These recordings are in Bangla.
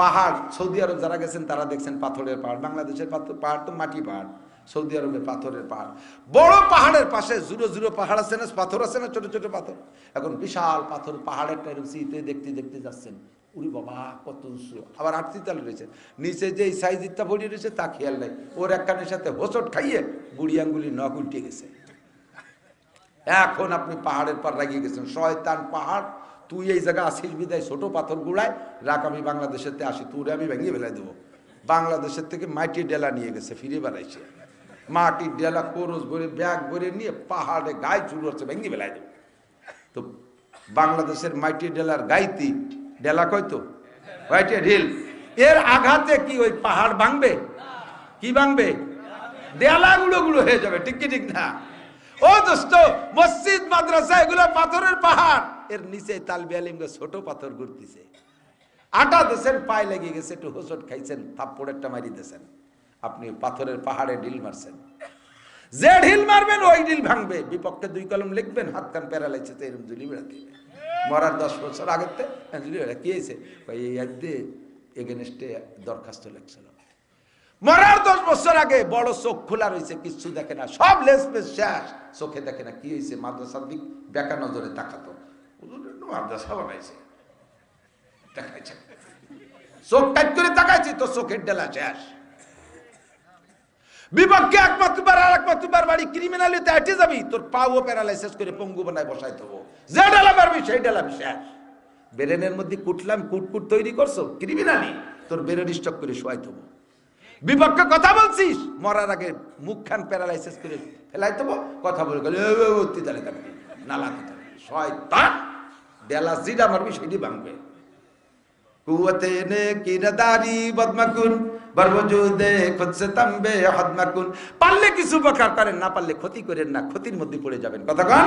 পাহাড়, সৌদি আরব যারা গেছেন তারা দেখছেন পাথরের পাহাড়। বাংলাদেশের পাহাড় তো মাটি পাহাড়, সৌদি আরবের পাথরের পাহাড়। বড় পাহাড়ের পাশে জুড়ো জুড়ো পাহাড় আছে না? পাথর আছে না? ছোট ছোট পাথর? এখন বিশাল পাথর পাহাড়েরটা এরকম দেখতে দেখতে যাচ্ছেন। উরি বাবা, কত উঁচু। আবার আটতিতাল রয়েছে। নিচে যে সাইজ ইত্যা পড়ে রয়েছে, তা খেয়াল নাই। ওর একখানের সাথে হোসট খাইয়ে বুড়ি আঙ্গুলি নখ উল্টে গেছে। এখন আপনি পাহাড়ের পর লাগিয়ে গেছেন। শয়তান পাহাড় তুই এই জায়গায় আসিস বিদায়, ছোট পাথর গুড়ায়, রাখ আমি বাংলাদেশের আসি, তুরে আমি ভেঙে ফেলাই দেবো। বাংলাদেশের থেকে মাটির ডেলা নিয়ে গেছে, ফিরে বেড়াইছে। মাটির ডেলা কোরস ভরে, ব্যাগ ভরে নিয়ে পাহাড়ে গায়ে চুল হচ্ছে, ভেঙে ফেলাই দেবো। তো বাংলাদেশের মাটির ডেলার গাইতি, ডেলা কয়তো হোয়াইটে ঢিল এর আঘাতে কি ওই পাহাড় ভাঙবে? কি ভাঙবে? দেয়ালা গুলো গুলো হয়ে যাবে, ঠিক কি ঠিক না? ও দোস্ত, মসজিদ, মাদ্রাসা, এগুলো পাথরের পাহাড়। এর নিচে তালবি আলিমকে ছোট পাথর ঘুরতেছে। আটা দেশেন পায়ে লেগে গেছে, একটু হোসট খাইছেন থাপ্পড়েরটা মারি দেছেন। আপনি পাথরের পাহাড়ে ঢিল মারছেন। যে ঢিল মারবেন, ওই ঢিল ভাঙবে। বিপক্ষে দুই কলম লিখবেন হাত কান প্যারালাইছে এরকম জুলি বেড়াতে মরার দশ বছর আগের বেড়া কি হয়েছে? ওই একদে এগেনস্টে দরখাস্ত লেখছিল। মরার দশ বছর আগে বড় চোখ খোলা রয়েছে, কিচ্ছু দেখে না। সব লেস শেষ। চোখে দেখে না কি হয়েছে? মাদ্রাসার দিক বেকা নজরে তাকাতো। মাদ্রাসা বানাইছে। দেখাইছে। চোখ করে তাকাইছি তো চোখের ডেলা শেষ। বিপক্ষে আর বাড়ি ক্রিমিনালিতে আটে যাবি, তোর পাও প্যারালাইসিস করে পঙ্গু বানায় বসাই দেবো যে সেই ডেলা শেষ। বেরেনের মধ্যে কুটলাম, কুটকুট তৈরি করছ ক্রিমিনালি তোর বেরেন স্টক করে শোয়াই দেবো বিপক্ষে কথা বলছিস, মরার আগে মুখখান প্যারালাইসিস করে ফেলাই দেবো কথা বলে গেলে তালে থাকবি নালা শয়তান। ডেলা জিডা মারবি সেটি ভাঙবে। কুয়াতে নে কিরদারি বদমাকুন, বরবজুদে খুদ সে তাম্বে হদমাকুন পারলে কিছু উপকার করেন, না পারলে ক্ষতি করেন না, ক্ষতির মধ্যে পড়ে যাবেন। কতক্ষণ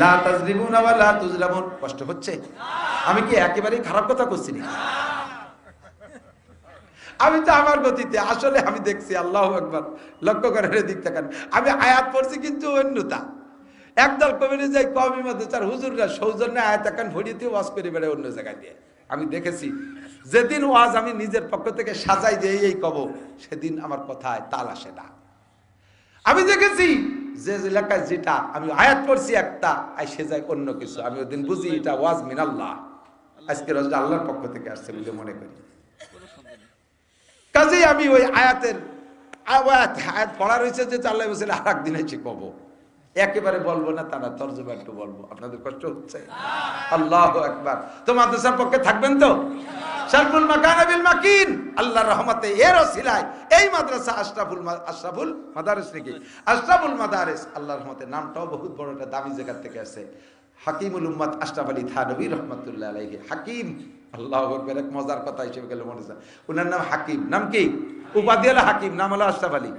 লা তাজরিমুন ওয়া লা তুজলামুন। কষ্ট হচ্ছে? আমি কি একেবারেই খারাপ কথা করছি না আমি তো আমার গতিতে, আসলে আমি দেখছি, আল্লাহ একবার লক্ষ্য করেন দিক থাকেন আমি আয়াত পড়ছি কিন্তু অন্যতা। একদল কমিটি যাই মধ্যে তার হুজুররা সৌজন্যে আয়াত একান ভরিতে ওয়াজ করে বেড়ে অন্য জায়গায় দিয়ে। আমি দেখেছি, যেদিন ওয়াজ আমি নিজের পক্ষ থেকে সাজাই দিয়ে এই কব, সেদিন আমার কথায় তাল আসে না। আমি দেখেছি, যে এলাকায় যেটা, আমি আয়াত পড়ছি একটা আই সে যায় অন্য কিছু। আমি ওদিন বুঝি এটা ওয়াজ মিনাল্লাহ। আজকে রোজ আল্লাহর পক্ষ থেকে আসছে বলে মনে করি। কাজেই আমি ওই আয়াতের, আয়াত আয়াত পড়া রয়েছে যে চাল্লাই বসে আর একদিন এসে কব। একেবারে বলব না, তারা তর্জমা একটু বলব। আপনাদের কষ্ট হচ্ছে? আল্লাহ একবার তো মাদ্রাসার পক্ষে থাকবেন তো? শারফুল মাকান আবিল মাকিন। আল্লাহর রহমতে এর ওসিলায় এই মাদ্রাসা আশরাফুল আশরাফুল মাদারিস নাকি? আশরাফুল মাদারিস। আল্লাহর রহমতে নামটাও বহুত বড় একটা দামি জায়গা থেকে আছে হাকিমুল উম্মাদ আশরাফ আলী থানবী রহমতুল্লাহ আলাইহি। হাকিম, আল্লাহ আকবার, এক মজার কথা হিসেবে গেলে মনে ওনার নাম হাকিম। নাম কি? উপাধি হলো হাকিম, নাম হলো আশরাফ আলী।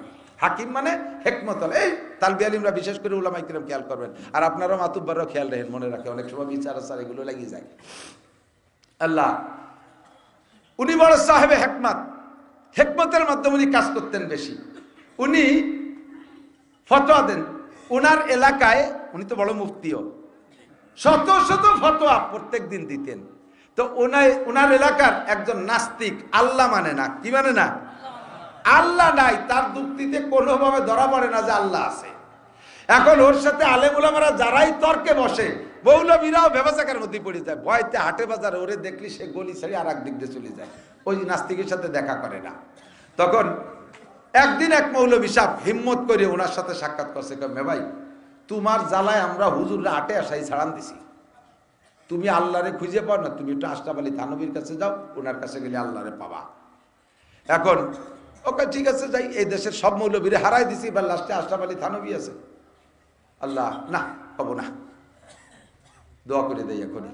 হাকিম মানে হেকমত। এই তালবি আলিমরা বিশেষ করে উলামাই কিরম খেয়াল করবেন। আর আপনারাও মাতুব্বারও খেয়াল রাখেন, মনে রাখে, অনেক সময় বিচার আচার এগুলো লাগিয়ে যায়। আল্লাহ, উনি বড় সাহেবে হেকমত। হেকমতের মাধ্যমে উনি কাজ করতেন বেশি। উনি ফতোয়া দেন। উনার এলাকায়, উনি তো বড় মুফতিও, শত শত ফতোয়া প্রত্যেক দিন দিতেন। তো ওনার ওনার এলাকার একজন নাস্তিক, আল্লাহ মানে না, কি মানে না? আল্লাহ নাই, তার যুক্তিতে কোনোভাবে ধরা পড়ে না যে আল্লাহ আছে। এখন ওর সাথে আলেমুলামারা যারাই তর্কে বসে মৌলবীরাও ব্যবসাকের মধ্যে পড়ে যায়। ভয়তে হাটে বাজারে ওরে দেখলি সে গলি ছেড়ে আর এক দিক দিয়ে চলে যায়। ওই নাস্তিকের সাথে দেখা করে না। তখন একদিন এক মৌলবী সাহ হিম্মত করে ওনার সাথে সাক্ষাৎ করছে মে ভাই, তোমার জ্বালায় আমরা হুজুররা আটে আসাই ছাড়ান দিছি। তুমি আল্লাহরে খুঁজে পাও না, তুমি একটু আশরাফ আলী থানবীর কাছে যাও, ওনার কাছে গেলে আল্লাহরে পাবা। এখন ওকে, ঠিক আছে, যাই, এই দেশের সব মৌলবীরে হারাই দিছি, এবার লাস্টে আশরাফ আলী থানবী আছে। আল্লাহ, না পাবো না। দোয়া করে দেয় এখনই।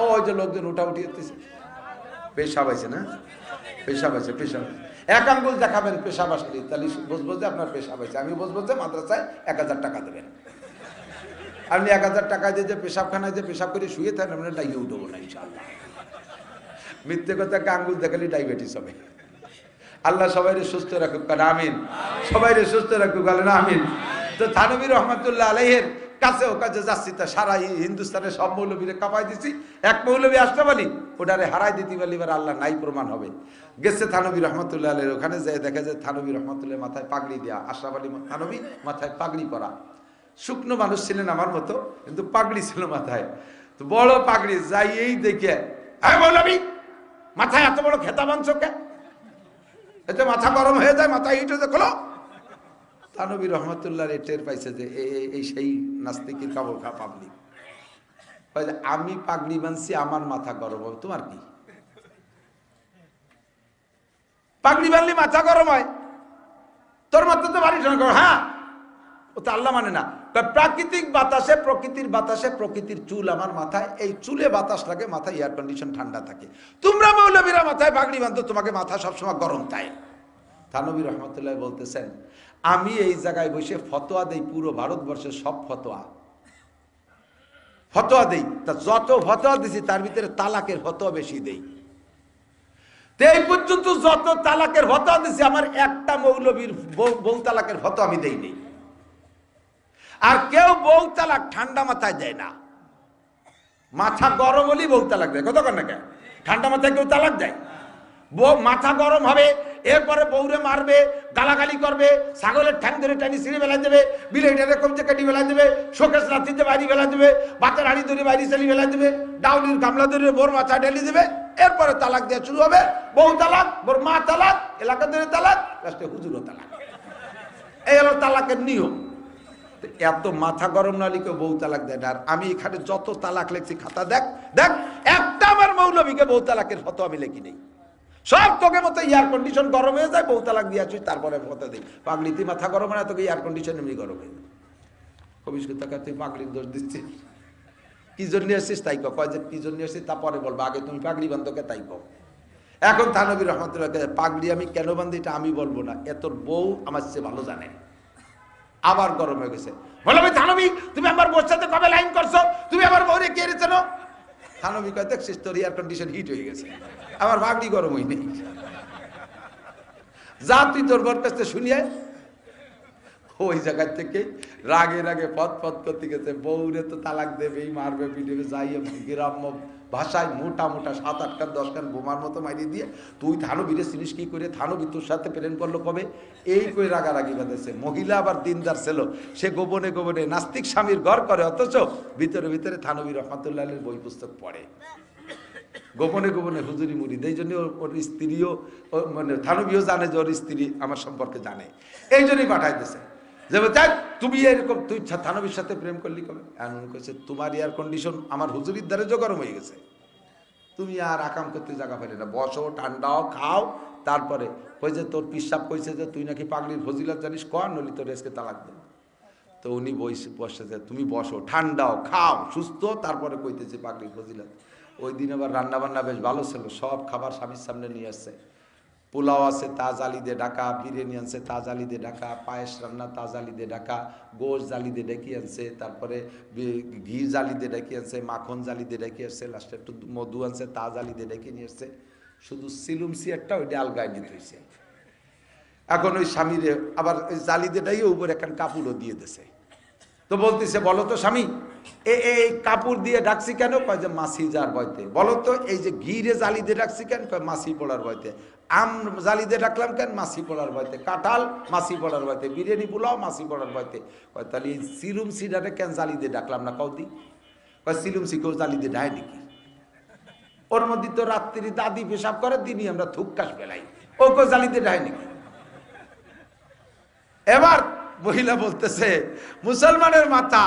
ও, ওই যে লোকজন উঠা উঠি যেতেছে পেশাব আছে না? পেশাব আছে, পেশাব। এক আঙ্গুল দেখাবেন, পেশাব আসলে। তাহলে বুঝব যে আপনার পেশাব আছে। আমি বুঝব যে মাদ্রাসায় এক হাজার টাকা দেবেন। আপনি এক হাজার টাকা দিয়ে যে পেশাবখানায় যে পেশাব করে শুয়ে থাকেন, আমরা ডাইয়ে উঠবো না, ইনশাআল্লাহ। মিথ্যে কথা আঙ্গুল দেখালে ডায়াবেটিস হবে। আল্লাহ সবাই সুস্থ রাখুক, কারণ আমিন। সবাই সুস্থ রাখুক, বলেন আমিন। তো থানবী রহমতুল্লাহ আলাইহের ও কাছে যাচ্ছি, তা সারা হিন্দুস্তানের সব মৌলবীরে কাপাই দিছি। এক মৌলবী আসতে বলি, ওটারে হারাই দিতে বলি, এবার আল্লাহ নাই প্রমাণ হবে। গেছে থানবী রহমতুল্লাহ আলের ওখানে যে দেখা যায় থানবী রহমতুল্লাহ মাথায় পাগড়ি দেয়া, আশরাফ আলী থানবী মাথায় পাগড়ি পরা। শুকনো মানুষ ছিলেন আমার মতো, কিন্তু পাগড়ি ছিল মাথায়। তো বড় পাগড়ি, যাই এই দেখে হ্যাঁ মৌলবী, মাথায় এত বড় খেতা মাংস কে এতে মাথা গরম হয়ে যায়, মাথা হিট হয়ে খোলো। তানবী রহমতুল্লাহ টের পাইছে যে এই সেই নাস্তিকের কাবড় খা পাবলিক আমি পাগড়ি বানছি, আমার মাথা গরম হবে, তোমার কি? পাগড়ি বানলে মাথা গরম হয়। তোর মাথা তো বাড়ি হ্যাঁ? ও তো আল্লাহ মানে না। কয় প্রাকৃতিক বাতাসে, প্রকৃতির বাতাসে, প্রকৃতির চুল আমার মাথায়, এই চুলে বাতাস লাগে মাথায় এয়ার কন্ডিশন ঠান্ডা থাকে। তোমরা মৌলবীরা মাথায় পাগড়ি বাঁধো, তোমাকে মাথা সবসময় গরম তাই। থানবী রহমতুল্লাহ বলতেছেন, আমি এই জায়গায় বসে ফতোয়া দেই পুরো ভারতবর্ষের সব ফতোয়া। ফতোয়া দেই, তা যত ফতোয়া দিছি তার ভিতরে তালাকের ফতোয়া বেশি দেই। তো এই পর্যন্ত যত তালাকের ফতোয়া দিছি, আমার একটা মৌলবীর বউ তালাকের ফতোয়া আমি দেই নেই আর কেউ বউ তালাক ঠান্ডা মাথায় দেয় না। মাথা গরম হলেই বউ তালাক দেয়। কতক্ষণ না কেন? ঠান্ডা মাথায় কেউ তালাক দেয়? মাথা গরম হবে, এরপরে বউরে মারবে, গালাগালি করবে, ছাগলের ঠ্যাং ধরে টানি ছিঁড়ে বেলা দেবে বিলেটারে কমছে কাটি বেলা দেবে শোকেশ রাত্রিতে বাড়ি বেলা দেবে বাচ্চার হাড়ি ধরে বাড়ি চালি বেলা দেবে ডাউলির গামলা ধরে বোর মাথা ঢেলে দেবে, এরপরে তালাক দেওয়া শুরু হবে। বউ তালাক বোর মা তালাক, এলাকা ধরে তালাক, লাস্টে হুজুরও তালাক। এই হলো তালাকের নিয়ম। এত মাথা গরম নালিকে বউ তালাক দেয় না। আর আমি এখানে যত তালাক লেখছি, খাতা দেখ দেখ, একটা আমার মৌলবীকে বউ তালাকের ফটো আমি লেখি নেই। সব তোকে মতো এয়ার কন্ডিশন গরম হয়ে যায়, বউ তালাক দিয়ে আসিস, তারপরে ফটো দিই। পাগলিতে মাথা গরম না, তোকে এয়ার কন্ডিশন এমনি গরম হয়ে যায়। কবিস তাকে তুই পাগলির দোষ দিচ্ছিস? কি জন্য এসেছিস তাই কয় যে, কি জন্য এসেছিস তা পরে বলব। আগে তুমি পাগলি বান্ধবকে তাই কো এখন থানবী রহমতুল্লাহ পাগলি আমি কেন বান্ধি এটা আমি বলব না। এত বউ আমার চেয়ে ভালো জানে। আবার গরম হয়ে গেছে। বলো ভাই, থানবি, তুমি আমার বউর সাথে কবে লাইন করছ? তুমি আমার বউরে কে রেছেন থানবি কয় দেখছিস তোর এয়ার কন্ডিশন হিট হয়ে গেছে। আমার ভাগনি গরম হই নেই যা তুই তোর বর কাছে শুনিয়ে ওই জায়গার থেকে রাগে রাগে পথ পথ করতে গেছে। বউরে তো তালাক দেবেই, মারবে, পিটবে, যাই গ্রাম্য ভাষায় মোটা মোটা সাত আট কান, দশ কান বোমার মতো মাইরে দিয়ে, তুই থানো বীরে চিনিস কি করে থানো তোর সাথে প্রেম করল কবে? এই করে রাগারাগি বাঁধেছে। মহিলা আবার দিনদার ছিল। সে গোপনে গোপনে নাস্তিক স্বামীর ঘর করে, অথচ ভিতরে ভিতরে থানবী রহমাতুল্লাহ বই পুস্তক পড়ে। গোপনে গোপনে হুজুরি মুড়ি এই জন্য ওর স্ত্রীও মানে থানবীও জানে যে ওর স্ত্রী আমার সম্পর্কে জানে। এই জন্যই পাঠাইতেছে। যে তাই তুমি এরকম, তুই থানবীর সাথে প্রেম করলি কবে? এমন কইছে, তোমার এয়ার কন্ডিশন আমার হুজুরির দ্বারে গরম হয়ে গেছে। তুমি আর আকাম করতে জায়গা পেলে না। বসো, ঠান্ডাও খাও, তারপরে ওই যে তোর পিসাব কইছে যে তুই নাকি পাগলির ফজিলত জানিস, কর নলি তোর এসকে তালাক দেবো। তো উনি বসে বসে যে, তুমি বসো, ঠান্ডাও খাও, সুস্থ। তারপরে কইতেছে পাগলির ফজিলত। ওই দিন আবার রান্না বান্না বেশ ভালো ছিল, সব খাবার স্বামীর সামনে নিয়ে আসছে। পোলাও আছে তা জালি দিয়ে ঢাকা, বিরিয়ানি আনছে তা জালি দিয়ে ঢাকা, পায়েস রান্না তা জালি দিয়ে ঢাকা, গোশ জালি দিয়ে ডেকে আনছে, তারপরে ঘি জালি দিয়ে ডেকে আনছে, মাখন জালি দিয়ে ডেকে আসছে লাস্টে একটু মধু আনছে তা জালি দিয়ে ডেকে নিয়ে আসছে। শুধু সিলুম সিয়ারটা ওইটা আলগায় নিতে হয়েছে এখন ওই স্বামীরে আবার ওই জালি দেটাই উপরে একখান কাপড়ও দিয়ে দিছে। তো বলতেছে, বলো তো স্বামী এই কাপড় দিয়ে ডাকছি কেন? কয় যে যার বয়তে বলো তো, এই যে ঘিরে জালি দিয়ে ডাকছি কেন? কয় পড়ার বয়তে আম জালি দিয়ে ডাকলাম কেন? পড়ার বয়তে কাঁঠাল পড়ার বয়তে বিরিয়ানি পোলাও পড়ার বয়তে কয় তাহলে এই সিরুম সিডারে কেন জালি দিয়ে ডাকলাম না কয় সিলুম সিকেও জালি দিয়ে ডায় নাকি? ওর মধ্যে তো রাত্রি দাদি পেশাব করে, দিনই আমরা থুককাশ বেলাই ও কো জালি দিয়ে ডায় নাকি? এবার মহিলা বলতেছে, মুসলমানের মাথা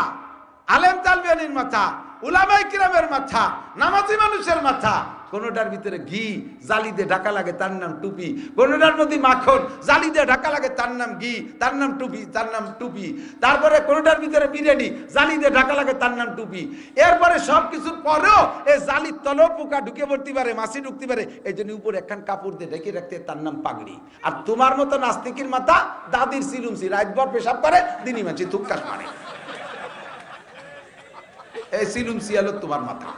আলেম তালবিয়ানির মাথা উলামাই কিরামের মাথা, নামাজি মানুষের মাথা। কোনোটার ভিতরে ঘি, জালি দিয়ে ঢাকা লাগে তার নাম টুপি। কোনোটার মধ্যে মাখন, জালি দিয়ে ঢাকা লাগে তার নাম ঘি, তার নাম টুপি, তার নাম টুপি। তারপরে কোনোটার ভিতরে বিরিয়ানি, জালি দিয়ে ঢাকা লাগে তার নাম টুপি। এরপরে সব কিছুর পরেও এই জালির তলেও পোকা ঢুকে পড়তে পারে, মাছি ঢুকতে পারে, এই জন্য উপরে একখান কাপড় দিয়ে ঢেকে রাখতে তার নাম পাগড়ি। আর তোমার মতো নাস্তিকের মাথা দাদির সিলুমসি রাতভর পেশাব করে, দিনই মাছি থুককাস মানে এই সিলুম সিয়ালো তোমার মাথা।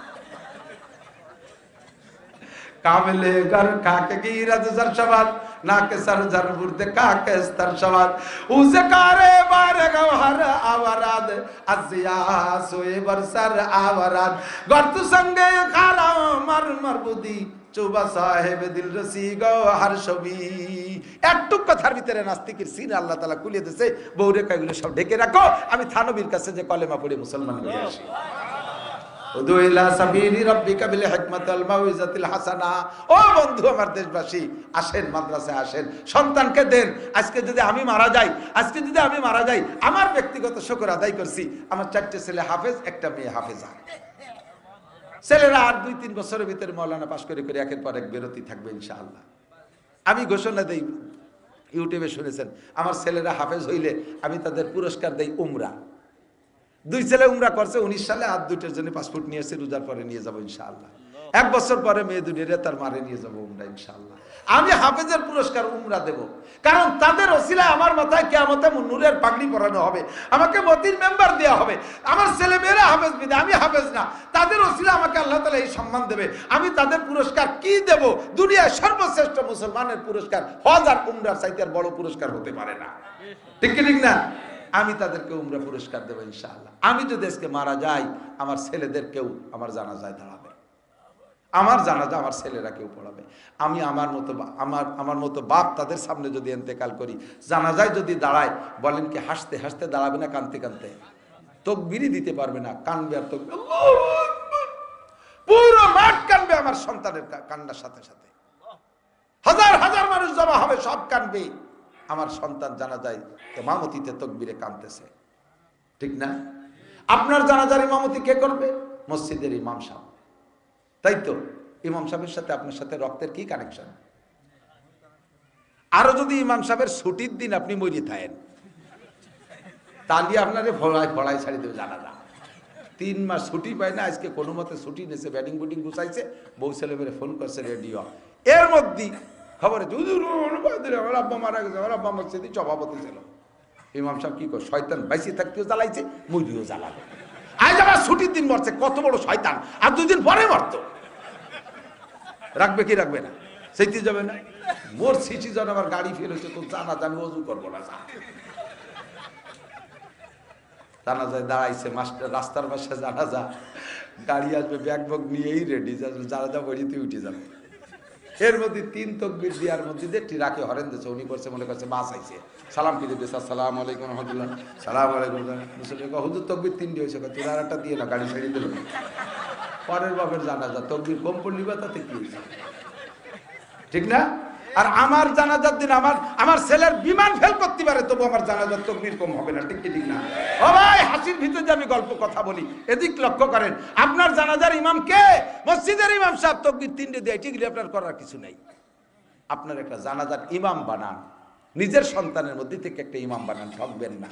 কামেলে গার কাকে কি রাজা সাবাদ नाके सर जर बुरदे काके स्तर शबाद उसे कारे बारे गवहर आवराद अजिया सोए बरसर आवराद गर्त संगे खारा मर मरबुदी চৌবা সাহেব দিল রসি গহার ছবি একটু কথার ভিতরে নাস্তিকের সিন আল্লাহ তালা কুলিয়ে দিছে বৌরে কাইগুলো সব ঢেকে রাখো আমি থানবীর কাছে যে কলেমা পড়ে মুসলমান হয়ে আসি উদু ইলা সাবিলি রাব্বিকা বিল হিকমাতিল মাউইজাতিল হাসানা। ও বন্ধু আমার দেশবাসী, আসেন, মাদ্রাসায় আসেন। সন্তানকে দেন, আজকে যদি আমি মারা যাই, আজকে যদি আমি মারা যাই, আমার ব্যক্তিগত শুকর আদায় করছি। আমার চারটে ছেলে হাফেজ, একটা মেয়ে হাফেজা। ছেলেরা আর দুই, তিন বছরের ভিতরে মৌলানা পাশ করে করে একের পর এক বিরতি থাকবে, ইনশাআল্লাহ। আমি ঘোষণা দেই, ইউটিউবে শুনেছেন, আমার ছেলেরা হাফেজ হইলে আমি তাদের পুরস্কার দেই উমরা। দুই ছেলে উমরা করছে, উনিশ সালে আর দুইটার জন্য পাসপোর্ট নিয়েছে রোজার পরে নিয়ে যাব ইনশাআল্লাহ। এক বছর পরে মেয়ে দুনিয়ারে তার মারে নিয়ে যাব উমরা ইনশাআল্লাহ। আমি হাফেজের পুরস্কার উমরা দেব। কারণ তাদের ওসিলায় আমার মাথায় কেয়ামতে নূরের পাগড়ি পরানো হবে। আমাকে মতির মেম্বার দেওয়া হবে। আমার ছেলে মেয়েরা হাফেজ বিদে, আমি হাফেজ না। তাদের অসিলা আমাকে আল্লাহ তালা এই সম্মান দেবে। আমি তাদের পুরস্কার কি দেব? দুনিয়ার সর্বশ্রেষ্ঠ মুসলমানের পুরস্কার হজ আর উমরার চাইতে আর বড় পুরস্কার হতে পারে না। ঠিক কি ঠিক না? আমি তাদেরকে উমরা পুরস্কার দেবো ইনশাআল্লাহ। আমি যদি আজকে মারা যাই, আমার ছেলেদেরকেও আমার জানা যায় দাঁড়াবে। আমার জানা জানাজা আমার ছেলেরা কেউ পড়াবে। আমি আমার মতো আমার আমার মতো বাপ তাদের সামনে যদি এন্তেকাল করি, জানাজায় যদি দাঁড়ায়, বলেন কি, হাসতে হাসতে দাঁড়াবে না কানতে কানতে? তকবিরই দিতে পারবে না, কানবে আর তকবির পুরো মাঠ কানবে আমার সন্তানের কান্নার সাথে সাথে। হাজার হাজার মানুষ জমা হবে, সব কানবে। আমার সন্তান জানা যায় ইমামতিতে তকবিরে কানতেছে ঠিক না? আপনার জানাজার ইমামতি কে করবে? মসজিদের ইমাম সাহেব। তাই তো? ইমাম সাহেবের সাথে আপনার সাথে রক্তের কি কানেকশন আরও যদি ইমাম সাহেবের ছুটির দিন আপনি মরি থাকেন, তাহলে আপনারে ফড়াই ফড়াই ছাড়ি দেবে জানা না তিন মাস ছুটি পায় না, আজকে কোনো মতে ছুটি নিয়েছে ব্যাটিং বুটিং গুছাইছে, বউ ছেলে ফোন করছে রেডিও। এর মধ্যে খবরে দিলে, আমার আব্বা মারা গেছে আমার আব্বা মসজিদে সভাপতি ছিল ইমাম সাহেব কি কর শয়তান বাইসি থাকতেও জ্বালাইছে মুরগিও জ্বালাবে। আজ আমার ছুটির দিন মরছে কত বড় শয়তান আর দুদিন পরে মরতো। রাখবে কি রাখবে না? সেইটি যাবে না। মোর সিটি জন আমার গাড়ি ফেল হয়েছে তো জানা জানি অজু করব না। জানা যায় দাঁড়াইছে মাস্টার রাস্তার পাশে জানা যা গাড়ি আসবে ব্যাগ বগ নিয়েই রেডি যারা যা বড়িতে উঠে যাবে। এর মধ্যে তিন তকবির দেওয়ার মধ্যে দিয়ে টিরাকে হরেন দিয়েছে, উনি করছে, মনে করছে বাস আইছে সালাম ফিরে দিয়েছে সালাম আলাইকুম রহমতুল্লাহ। সালাম আলাইকুম হুজুর, তকবির তিনটি হয়েছে। তিরার আর একটা দিয়ে না গাড়ি ছেড়ে দিল। পরের বাপের জানা যা তকবির কম পড়লি বা তাতে কি হয়েছে? ঠিক না? আর আমার জানাজার দিন আমার আমার ছেলের বিমান ফেল করতে পারে, তবু আমার জানাজার তকবির কম হবে না, ঠিক ঠিক না? ও ভাই, হাসির ভিতরে যে আমি গল্প কথা বলি, এদিক লক্ষ্য করেন, আপনার জানাজার ইমাম কে? মসজিদের ইমাম সাহেব তকবির তিনটে দেয়, ঠিক আপনার করার কিছু নাই। আপনার একটা জানাজার ইমাম বানান, নিজের সন্তানের মধ্যে থেকে একটা ইমাম বানান, ঠকবেন না।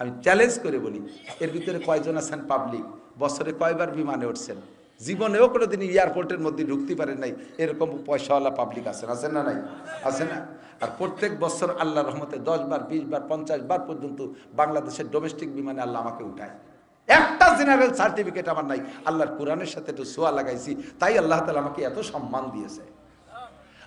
আমি চ্যালেঞ্জ করে বলি, এর ভিতরে কয়জন আছেন পাবলিক বছরে কয়বার বিমানে উঠছেন? জীবনেও কোনোদিন এয়ারপোর্টের মধ্যে ঢুকতে পারেন নাই। এরকম পয়সাওয়ালা পাবলিক আছেন আছেন না নাই? আছে না? আর প্রত্যেক বছর আল্লাহ রহমতে দশ বার, বিশ বার, পঞ্চাশ বার পর্যন্ত বাংলাদেশের ডোমেস্টিক বিমানে আল্লাহ আমাকে উঠায়। একটা জেনারেল সার্টিফিকেট আমার নাই। আল্লাহর কোরআনের সাথে একটু সোয়া লাগাইছি, তাই আল্লাহ তালা আমাকে এত সম্মান দিয়েছে।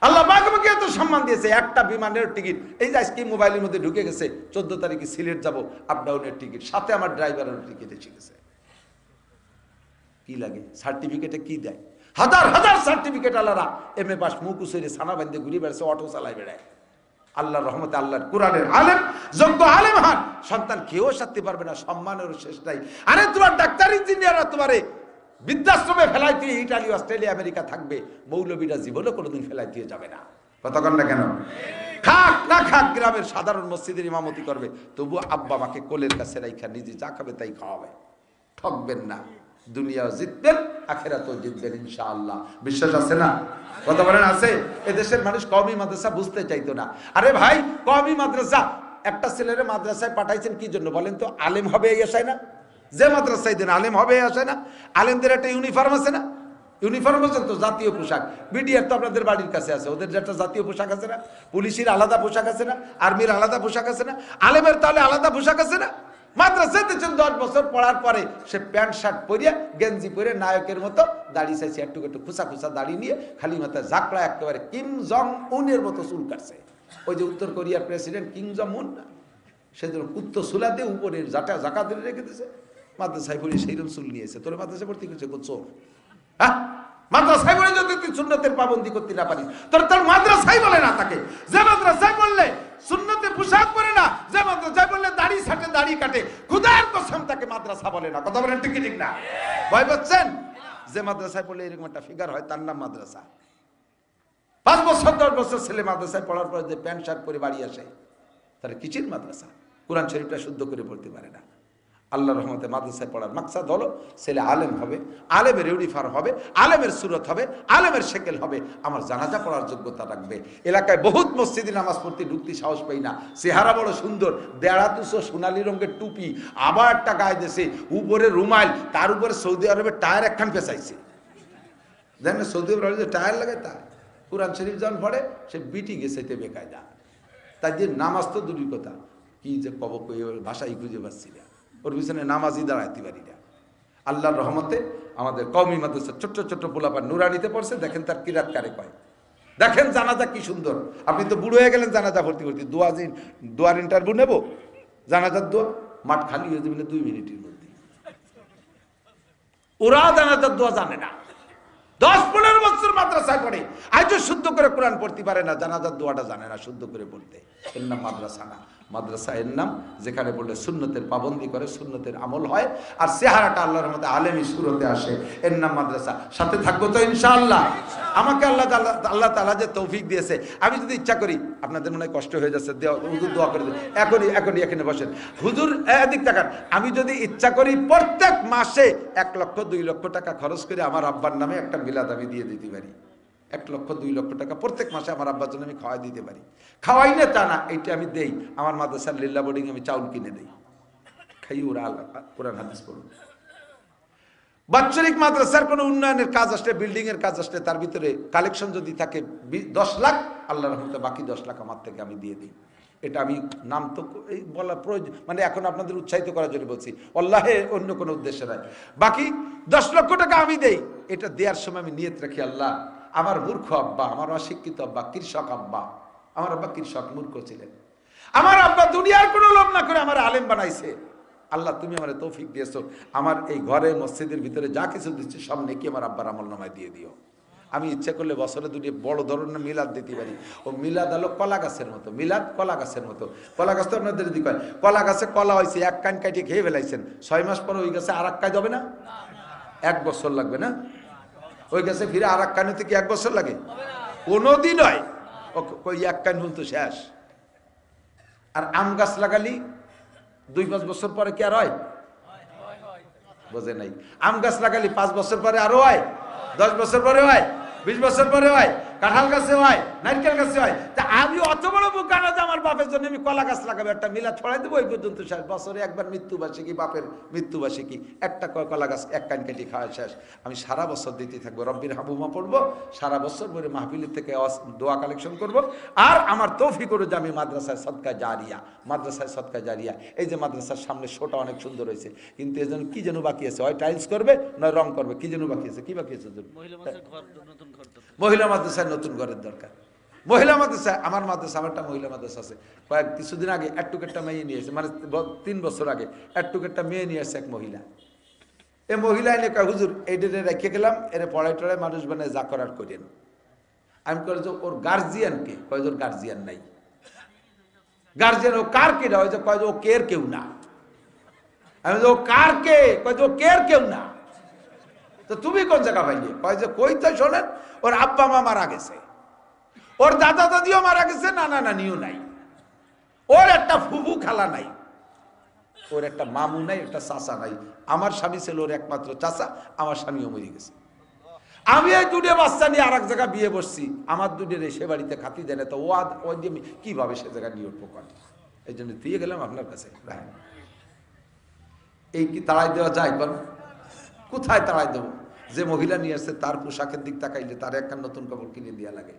আল্লাহ আমাকে এত সম্মান দিয়েছে। একটা বিমানের টিকিট, এই যে আজকে মোবাইলের মধ্যে ঢুকে গেছে, চোদ্দ তারিখে সিলেট যাব আপ ডাউনের টিকিট, সাথে আমার ড্রাইভারের টিকিট এসে গেছে। কি লাগে? সার্টিফিকেটে কি দেয়? হাজার হাজার সার্টিফিকেট আল্লাহরা এম এ পাস, মুখ উসেরে সানা বান্ধে ঘুরে বেড়াচ্ছে, অটো চালায় বেড়ায়। আল্লাহর রহমতে আল্লাহর কোরআনের আলেম, যোগ্য আলেম হান। সন্তান কেউ সারতে পারবে না সম্মানের শেষ নাই। আরে তোমার ডাক্তার, ইঞ্জিনিয়াররা তোমারে বৃদ্ধাশ্রমে ফেলাই দিয়ে ইটালি, অস্ট্রেলিয়া, আমেরিকা থাকবে। মৌলবীরা জীবনে কোনোদিন ফেলাই দিয়ে যাবে না। কতক্ষণ না কেন? খাক, না খাক, গ্রামের সাধারণ মসজিদের ইমামতি করবে। তবু আব্বা মাকে কোলের কাছে রাইখা, নিজে যা খাবে তাই খাওয়াবে। ঠকবেন না। দুনিয়াও জিতবেন আখেরাতেও জিতবেন ইনশাআল্লাহ। বিশ্বাস আছে না? কথা বলেন আছে? এদেশের মানুষ কমই মাদ্রাসা বুঝতে চাইতো না। আরে ভাই কমই মাদ্রাসা, একটা ছেলেরে মাদ্রাসায় পাঠাইছেন কি জন্য বলেন তো? আলেম হবে এই আশায় না? যে মাদ্রাসায় দেন, আলেম হবে এই আশায় না? আলেমদের একটা ইউনিফর্ম আছে না? ইউনিফর্ম আছে তো জাতীয় পোশাক। বিডিআর তো আপনাদের বাড়ির কাছে আছে, ওদের একটা জাতীয় পোশাক আছে না? পুলিশের আলাদা পোশাক আছে না? আর্মির আলাদা পোশাক আছে না? আলেমের তাহলে আলাদা পোশাক আছে না? মাদ্রাসাতে দশ বছর পড়ার পরে সে প্যান্ট, শার্ট গেঞ্জি পরে নায়কের মতো দাড়ি চাইছে, একটু একটু খুসা খুসা নিয়ে, খালি মাথায় ঝাঁকড়া, একেবারে কিম জং উনের মতো চুল কাটছে। ওই যে উত্তর কোরিয়ার প্রেসিডেন্ট কিং জং উন না জাটা জাকা রেখে দিয়েছে। মাদ্রাসায় চুল নিয়েছে। তোর মাদ্রাসায় ভর্তি করছে চোর? হ্যাঁ? মাদ্রাসায় পড়ে যদি তুই সুন্নতের পাবন্দি করতে না পারিস, তোর তোর মাদ্রাসায় বলে না তাকে। যে মাদ্রাসায় বললে সুন্নতে পোশাক পরে না, যে মাদ্রাসায় দাড়ি কাটে খুদার কসম তাকে মাদ্রাসা বলে না। কথা বলেন ঠিক ঠিক না? ভয় পাচ্ছেন? যে মাদ্রাসায় পড়লে এরকম একটা ফিগার হয়, তার নাম মাদ্রাসা। পাঁচ বছর, দশ বছর ছেলে মাদ্রাসায় পড়ার পর যে প্যান্ট, শার্ট পরে বাড়ি আসে তাহলে কিচির মাদ্রাসা। কোরআন শরীফটা শুদ্ধ করে পড়তে পারে না। আল্লাহ রহমতে মাদ্রাসায় পড়ার মাকসাদ হলো ছেলে আলেম হবে, আলেমের ইউনিফার হবে, আলেমের সুরত হবে, আলেমের সেকেল হবে। আমার জানাজা পড়ার যোগ্যতা রাখবে। এলাকায় বহুত মসজিদে নামাজ পড়তে ঢুকতে সাহস পাই না। চেহারা বড় সুন্দর দেড়া দুশো সোনালি রঙের টুপি, আবার একটা গায়ে দেশে উপরে রুমাইল তার উপরে সৌদি আরবের টায়ার একখান পেঁচাইছে দেখেন সৌদি আরবে যে টায়ার লাগে তা, কোরআন শরীফ যখন পড়ে, সে বিটি গেছে বেকায়দা। তাই যে নামাজ তো দূরই কথা, কি যে কব ভাষাই খুঁজে পাচ্ছি না। ওর পিছনে নামাজই দাঁড়াইতে পারি না। আল্লাহর রহমতে আমাদের কওমি মাদ্রাসা ছোট্ট ছোট্ট পোলাপার নুরানিতে পড়ছে, দেখেন তার কিরাত কারে কয়। দেখেন জানাজা কি সুন্দর। আপনি তো বুড়ো হয়ে গেলেন জানাজা ভর্তি করতে দোয়া দিন, দোয়ার ইন্টারভিউ নেব? জানাজার দোয়া? মাঠ খালি হয়ে যাবে দুই মিনিটের মধ্যে। ওরা জানাজার দোয়া জানে না। দশ পনেরো বছর মাদ্রাসায় পড়ে আজও শুদ্ধ করে কোরআন পড়তে পারে না, জানাজার দোয়াটা জানে না শুদ্ধ করে পড়তে। এর নাম মাদ্রাসা না। মাদ্রাসা এর নাম, যেখানে পড়লে সুন্নতের পাবন্দি করে, সুন্নতের আমল হয়। আর চেহারাটা আল্লাহর মধ্যে আলেমি সুরতে আসে। এর নাম মাদ্রাসা। সাথে থাকব তো ইনশাআল্লাহ। আমাকে আল্লাহ আল্লাহ তালা যে তৌফিক দিয়েছে। আমি যদি ইচ্ছা করি, আপনাদের মনে কষ্ট হয়ে যাচ্ছে হুজুর দোয়া করে এখনই এখনই এখানে বসেন। হুজুর এদিক টাকার আমি যদি ইচ্ছা করি, প্রত্যেক মাসে এক লক্ষ, দুই লক্ষ টাকা খরচ করে আমার আব্বার নামে একটা মিলাদ আমি দিয়ে দিতে পারি। এক লক্ষ, দুই লক্ষ টাকা। প্রত্যেক মাসে আমার আব্বার জন্য আমি খাওয়াই দিতে পারি। খাওয়াই না তা না এইটা আমি দেই। আমার মাদ্রাসার লিল্লা বোর্ডিং আমি চাউল কিনে দেই। খাই ওরা আল্লাহ কোরআন, হাদিস পড়ুন। বাৎসরিক মাদ্রাসার কোনো উন্নয়নের কাজ আসলে বিল্ডিং এর কাজ আসলে, তার ভিতরে কালেকশন যদি থাকে দশ লাখ আল্লাহ রহমতে বাকি দশ লাখ আমার থেকে আমি দিয়ে দিই। এটা আমি নাম তো এই বলা প্রয়োজন মানে এখন আপনাদের উৎসাহিত করার জন্য বলছি, আল্লাহে অন্য কোনো উদ্দেশ্যে নয় বাকি দশ লক্ষ টাকা আমি দেই। এটা দেওয়ার সময় আমি নিয়ত রাখি, আল্লাহ আমার মূর্খ আব্বা, আমার অশিক্ষিত আব্বা, কৃষক আব্বা, আমার আব্বা কৃষক, মূর্খ ছিলেন। আমার আব্বা দুনিয়ার কোনো লোভ না করে আমার আলেম বানাইছে। আল্লাহ, তুমি আমার তৌফিক দিয়েছ। আমার এই ঘরে, মসজিদের ভিতরে যা কিছু দিচ্ছে, সব নেকি আমার আব্বার আমল নামায় দিয়ে দিও। আমি ইচ্ছা করলে বছরে দুটি বড় ধরনের মিলাদ দিতে পারি। ও মিলাদ হলো কলা গাছের মতো, মিলাদ কলা গাছের মতো। কলা গাছ তো আপনাদের দিকে হয়। কলা গাছে কলা হয়েছে, এক কান কাটিয়ে খেয়ে ফেলাইছেন। ছয় মাস পরে ওই গাছে আর এক কাজ হবে না? এক বছর লাগবে না? ওই গাছে ফিরে আর এক কানে থেকে এক বছর লাগে। কোনো দিন হয় ওই এক কান তো শেষ। আর আম গাছ লাগালি, দুই পাঁচ বছর পরে কি আর হয়? বোঝে নাই। আম গাছ লাগালি পাঁচ বছর পরে আরও হয়, দশ বছর পরে হয়, বিশ বছর পরে হয়। কাঁঠাল গাছে হয় নারকেল গাছে হয়। তা আমি অত বড় বোকা না যে আমার বাপের জন্য আমি কলা গাছ লাগাবো। একটা মিলা ছড়াই দেবো ওই পর্যন্ত শেষ। বছরে একবার মৃত্যুবার্ষিকী বাপের মৃত্যুবার্ষিকী। একটা কলা গাছ এক কান কেটে খাওয়া শেষ। আমি সারা বছর দিতে থাকব। রব্বির হাবুমা পড়ব। সারা বছর পরে মাহফিলের থেকে দোয়া কালেকশন করব। আর আমার তৌফি করে যে আমি মাদ্রাসায় সৎকা জারিয়া মাদ্রাসায় সৎকা জারিয়া। এই যে মাদ্রাসার সামনে শোটা অনেক সুন্দর হয়েছে। কিন্তু এই জন্য কি যেন বাকি আছে? হয় টাইলস করবে নয় রং করবে। কি যেন বাকি আছে? কি বাকি আছে। মহিলা মাদ্রাসায় নতুন ঘরের দরকার। মহিলা মাদ্রাসা আমার মাদ্রাসা আমার একটা মহিলা মাদ্রাসা আছে। কয়েক কিছুদিন আগে একটুক একটা মেয়ে নিয়ে এসেছে মানে তিন বছর আগে একটুক একটা মেয়ে নিয়ে আসছে এক মহিলা। এ মহিলা এনে কয় হুজুর এইটা রেখে গেলাম এর পড়াই টড়াই মানুষ বানায় যা করার করেন। আমি কই যে ওর গার্জিয়ান কে? কয় ওর গার্জিয়ান নাই। গার্জিয়ান ও কার কে? না ওই যে কয় যে ও কের কেউ না। আমি বলছি, ও কার কে? কয় যে ও কের কেউ না। তো তুমি কোন জায়গা পাইলে? কয় যে, কই তো শোনেন, ওর আব্বা মা মারা গেছে। ওর দাদা দাদিও মারা গেছে, নানা নানিও নাই। ওর একটা ফুফু খালা নাই। ওর একটা মামু নাই, একটা চাচা নাই। আমার স্বামী ছিল ওর একমাত্র চাচা, আমার স্বামীও মরে গেছে। আমি এই দুটো বাচ্চা নিয়ে আর এক জায়গায় বিয়ে বসছি। আমার দুটোর সে বাড়িতে খাতি দেয় না, তো ও ওই দিয়ে আমি কীভাবে সে জায়গায় নিয়ে উঠবো এই জন্য দিয়ে গেলাম আপনার কাছে। এই কি তাড়াই দেওয়া যায় কোন কোথায় তাড়াই দেবো? যে মহিলা নিয়ে আসছে, তার পোশাকের দিক তাকাইলে তার একটা নতুন কাপড় কিনে দেওয়া লাগে।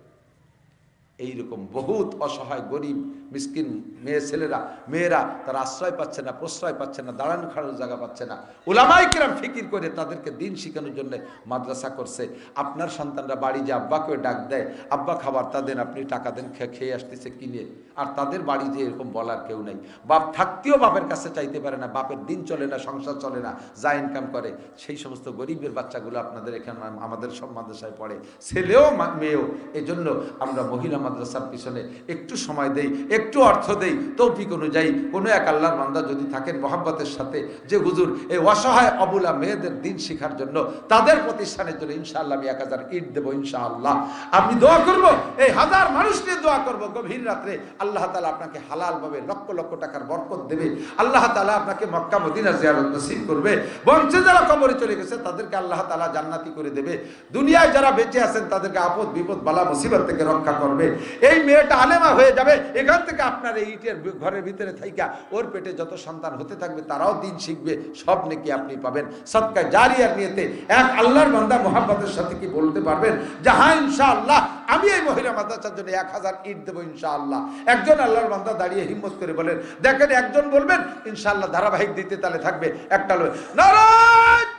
এইরকম বহুত অসহায়, গরিব মিসকিন মেয়ে ছেলেরা, মেয়েরা তারা আশ্রয় পাচ্ছে না, প্রশ্রয় পাচ্ছে না, দাঁড়ানো খাড়ার জায়গা পাচ্ছে না। ওলামাই কিরাম ফিকির করে তাদেরকে দিন শেখানোর জন্য মাদ্রাসা করছে। আপনার সন্তানরা বাড়ি যে আব্বাকে ডাক দেয়, আব্বা খাবারটা দেন, আপনি টাকা দেন খেয়ে আসতেছে কিনে। আর তাদের বাড়ি যে এরকম বলার কেউ নেই। বাপ থাকতেও বাপের কাছে চাইতে পারে না, বাপের দিন চলে না, সংসার চলে না, যা ইনকাম করে। সেই সমস্ত গরিবের বাচ্চাগুলো আপনাদের এখানে আমাদের সব মাদ্রাসায় পড়ে। ছেলেও মেয়েও। এজন্য আমরা মহিলা মাদ্রাসার পিছনে একটু সময় দেই একটু অর্থ দেই, তৌফিক অনুযায়ী। কোনো এক আল্লাহর বান্দা যদি থাকেন মহাব্বতের সাথে, যে হুজুর এই অসহায় অবুলা মেয়েদের দিন শেখার জন্য, তাদের প্রতিষ্ঠানের জন্য ইনশাআল্লাহ আমি এক হাজার ইট দেবো ইনশাআল্লাহ। আমি দোয়া করব, এই হাজার মানুষ নিয়ে দোয়া করব গভীর রাত্রে। আল্লাহ তালা আপনাকে হালাল ভাবে লক্ষ লক্ষ টাকার বরকত দেবে। আল্লাহ তালা আপনাকে মক্কা মদিনা জিয়ারত নসিব করবে। বংশে যারা কবরে চলে গেছে, তাদেরকে আল্লাহ তালা জান্নাতি করে দেবে। দুনিয়ায় যারা বেঁচে আছেন, তাদেরকে আপদ বিপদ বালা মুসিবত থেকে রক্ষা করবে। এই মেয়েটা আলেমা হয়ে যাবে, এখান থেকে আপনার এই ইটের ঘরের ভিতরে থাইকা ওর পেটে যত সন্তান হতে থাকবে, তারাও দিন শিখবে, সব নাকি আপনি পাবেন। সৎকায় জারিয়ার নিয়েতে এক আল্লাহর বান্দা মোহাম্মদের সাথে কি বলতে পারবেন? যে হ্যাঁ ইনশাআল্লাহ, আমি এই মহিলা মাদ্রাসার জন্য এক হাজার ইট দেবো, ইনশাআল্লাহ। একজন আল্লাহর বান্দা দাঁড়িয়ে হিম্মত করে বলেন, দেখেন, একজন বলবেন, ইনশাআল্লাহ, ধারাবাহিক দিতে তাহলে থাকবে, একটা লোক নারায়ণ